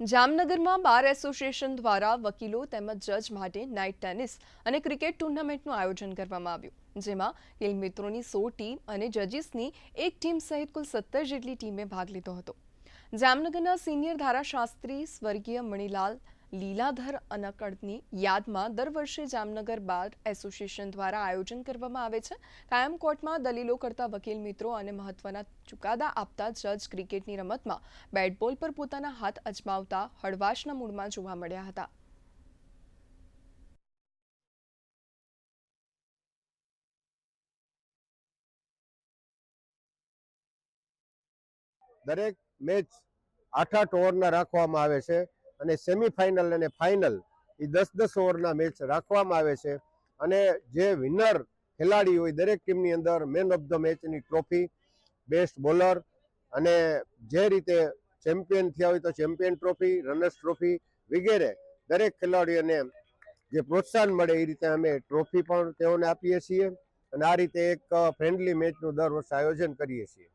જામનગરમાં bar association દ્વારા વકીલો તેમજ જજ માટે નાઇટ ટેનિસ અને ક્રિકેટ ટુર્નામેન્ટનું આયોજન કરવામાં આવ્યું, જેમાં ખેલ મિત્રોની સો ટીમ અને જજીસની એક ટીમ સહિત કુલ સત્તર જેટલી ટીમે ભાગ લીધો હતો. જામનગરના સિનિયર ધારાશાસ્ત્રી સ્વર્ગીય મણિલાલ લીલાધર અનકડની યાદમાં દર વર્ષે જામનગર બાર એસોસિએશન દ્વારા આયોજન કરવામાં આવે છે. કાયમ કોર્ટમાં દલીલો કરતા વકીલ મિત્રો અને મહત્વના ચુકાદા આપતા જજ ક્રિકેટની રમતમાં બેટ બોલ પર પોતાના હાથ અજમાવતા હળવાશના મૂડમાં જોવા મળ્યા હતા. દરેક મેચ આઠ આઠ ઓવરના રાખવામાં આવે છે. અને સેમિફાઇનલ અને ફાઇનલ એ દસ દસ ઓવરના મેચ રાખવામાં આવે છે. અને જે વિનર ખેલાડી હોય દરેક ટીમની અંદર મેન ઓફ ધ મેચની ટ્રોફી બેસ્ટ બોલર અને જે રીતે ચેમ્પિયન થયા હોય તો ચેમ્પિયન ટ્રોફી રનર્સ ટ્રોફી વગેરે દરેક ખેલાડીઓને જે પ્રોત્સાહન મળે એ રીતે અમે ટ્રોફી પણ તેઓને આપીએ છીએ. અને આ રીતે એક ફ્રેન્ડલી મેચનું દર વર્ષે આયોજન કરીએ છીએ.